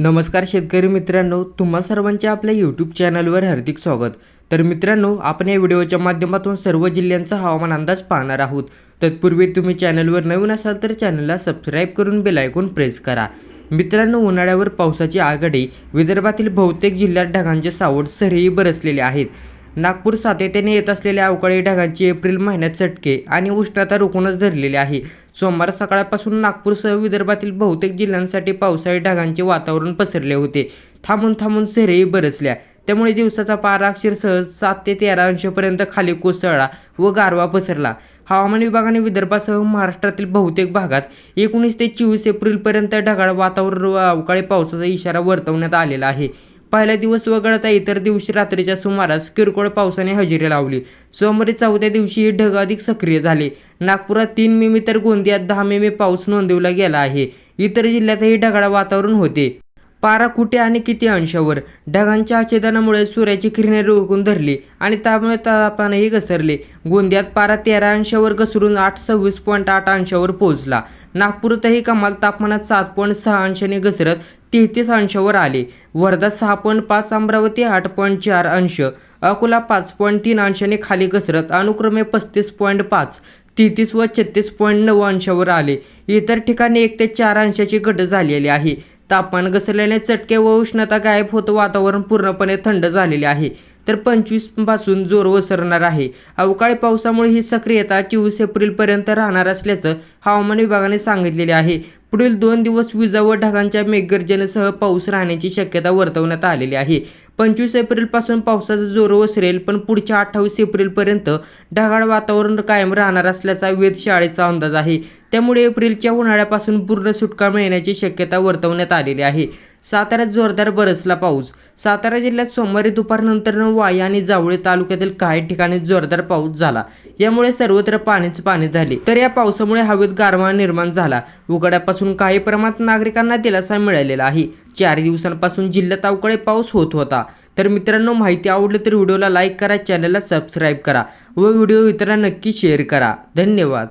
नमस्कार शेतकरी मित्रांनो तुम्हा सर्वांच्या आपल्या यूट्यूब चॅनलवर हार्दिक स्वागत. तर मित्रांनो आपण या व्हिडिओच्या माध्यमातून सर्व जिल्ह्यांचा हवामान अंदाज पाहणार आहोत. तत्पूर्वी तुम्ही चॅनलवर नवीन असाल तर चॅनलला सबस्क्राईब करून बेल प्रेस करा. मित्रांनो उन्हाळ्यावर पावसाची आघाडी विदर्भातील बहुतेक जिल्ह्यात ढगांचे सावट सरही बरसलेले आहेत. नागपूर सातत्याने येत असलेल्या अवकाळी ढगांची एप्रिल महिन्यात चटके आणि उष्णता रोखूनच धरलेली आहे. सोमवार सकाळपासून नागपूरसह विदर्भातील बहुतेक जिल्ह्यांसाठी पावसाळी ढगांचे वातावरण पसरले होते. थांबून थांबून सरीही बरसल्या. त्यामुळे दिवसाचा पारा अक्षरसह सात ते तेरा अंशपर्यंत खाली कोसळला व गारवा पसरला. हवामान विभागाने विदर्भासह महाराष्ट्रातील बहुतेक भागात एकोणीस ते चोवीस एप्रिलपर्यंत ढगाळ वातावरण व अवकाळी पावसाचा इशारा वर्तवण्यात आलेला आहे. पहिला दिवस वगळता इतर दिवशी रात्रीच्या सुमारास किरकोळ पावसाने हजेरी लावली. सोमवारी चौथ्या दिवशी हे ढग अधिक सक्रिय झाले. नागपुरात तीन मिमी तर गोंदियात दहा मिमी पाऊस नोंदवला गेला आहे. इतर जिल्ह्यातही ढगाळ वातावरण होते. पारा कुठे आणि किती अंशावर? ढगांच्या आच्छेदनामुळे सूर्याची किरणे रोखून धरली आणि त्यामुळे तापमानही घसरले. गोंदियात पारा तेरा अंशावर घसरून आठ सव्वीस पॉईंट आठ अंशावर पोहोचला. नागपूरतही कमाल तापमानात सात पॉईंट सहा अंशाने घसरत तेहतीस अंशावर आले. वर्धा सहा पॉईंट पाच अमरावती आठ पॉईंट चार अंश अकोला पाच पॉईंट तीन अंशाने खाली घसरत अनुक्रमे पस्तीस पॉईंट पाच तेहतीस व छत्तीस पॉईंट नऊ अंशावर आले. इतर ठिकाणी एक ते चार अंशाची घट झालेली आहे. तापमान घसरल्याने चटके व उष्णता गायब होत वातावरण पूर्णपणे थंड झालेले आहे. तर पंचवीसपासून जोर ओसरणार आहे. अवकाळी पावसामुळे ही सक्रियता चोवीस एप्रिलपर्यंत राहणार असल्याचं हवामान विभागाने सांगितलेले आहे. पुढील दोन दिवस विजा व ढगांच्या मेघगर्जनेसह पाऊस राहण्याची शक्यता वर्तवण्यात आलेली आहे. पंचवीस एप्रिलपासून पावसाचा जोर ओसरेल पण पुढच्या अठ्ठावीस एप्रिलपर्यंत ढगाळ वातावरण कायम राहणार असल्याचा वेधशाळेचा अंदाज आहे. त्यामुळे एप्रिलच्या उन्हाळ्यापासून पूर्ण सुटका मिळण्याची शक्यता वर्तवण्यात आलेली आहे. साताऱ्यात जोरदार बरसला पाऊस. सातारा जिल्ह्यात सोमवारी दुपारनंतर वाई आणि जावळी तालुक्यातील काही ठिकाणी जोरदार पाऊस झाला. यामुळे सर्वत्र पाणीच पाणी झाले. तर या पावसामुळे हवेत गारवा निर्माण झाला. उघड्यापासून काही प्रमाणात नागरिकांना दिलासा मिळालेला आहे. चार दिवसांपासून जिल्ह्यात अवकाळी पाऊस होत होता. तर मित्रांनो माहिती आवडली तर व्हिडिओला लाईक करा चॅनलला सबस्क्राईब करा व व्हिडिओ इतरांना नक्की शेअर करा. धन्यवाद.